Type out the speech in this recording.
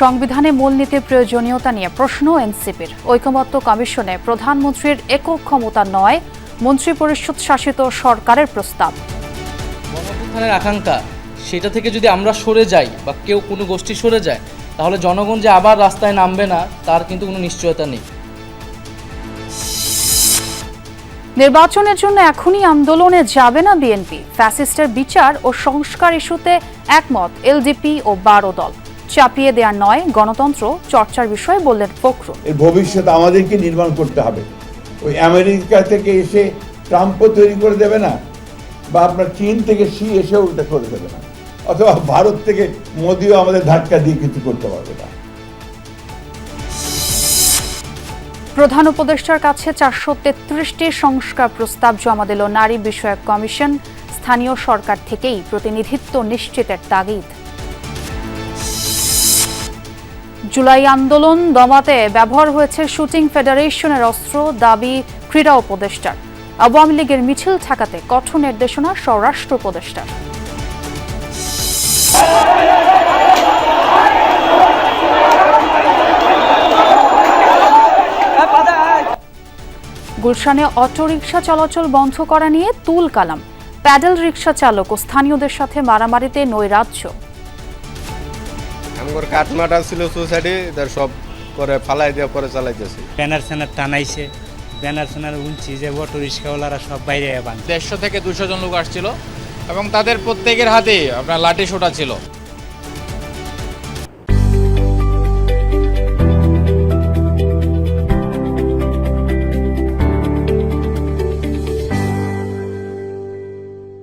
সংবিধানে মূলনীতির প্রয়োজনীয়তা নিয়ে প্রশ্ন এনসিপির। ঐকমত্য কমিশনে প্রধানমন্ত্রীর একক ক্ষমতা নয় মন্ত্রিপরিষদ শাসিত সরকারের প্রস্তাব। আকাঙ্ক্ষা সেটা থেকে যদি আমরা সরে যাই বা কেউ কোনো গোষ্ঠী সরে যায় তাহলে জনগণ যে আবার রাস্তায় নামবে না তার কিন্তু কোনো নিশ্চয়তা নেই। নির্বাচনের জন্য এখনই আন্দোলনে যাবে না বিএনপি। ফ্যাসিস্টের বিচার ও সংস্কার ইস্যুতে একমত এলডিপি ও বারো দল। চাপিয়ে দেওয়ার নয় গণতন্ত্র চর্চার বিষয়ে বললেন ফখরুল। এর ভবিষ্যৎ আমাদেরকে নির্মাণ করতে হবে। ওই আমেরিকা থেকে এসে ট্রাম্পও তৈরি করে দেবে না বা আপনার চীন থেকে সি এসেও ওটা করে দেবে না অথবা ভারত থেকে মোদিও আমাদের ধাক্কা দিয়ে কিছু করতে পারবে না। প্রধান উপদেষ্টার কাছে চারশো তেত্রিশটি সংস্কার প্রস্তাব জমা দিল নারী বিষয়ক কমিশন। স্থানীয় সরকার থেকেই প্রতিনিধিত্ব নিশ্চিতের তাগিদ। জুলাই আন্দোলন দমাতে ব্যবহার হয়েছে শুটিং ফেডারেশনের অস্ত্র, দাবি ক্রীড়া উপদেষ্টার। আওয়ামী লীগের মিছিল ঠেকাতে কঠোর নির্দেশনা স্বরাষ্ট্র উপদেষ্টার। গুলশানে অটোরিকশা চলাচল বন্ধ করা নিয়ে তুল কালাম। প্যাডেল রিকশা চালক ও স্থানীয়দের সাথে মারামারিতে নৈরাজ্য। আমার কাঠমাটা ছিল সোসাইটি তার সব করে ফালাই দিয়ে পরে চালাইতেছি ব্যানার স্যানার টানাইছে ব্যানার স্যানার উনছি যে অটো রিক্সাওয়ালারা সব বাইরে বান। দেড়শো থেকে দুশো জন লোক আসছিল এবং তাদের প্রত্যেকের হাতে আপনার লাঠি সোটা ছিল।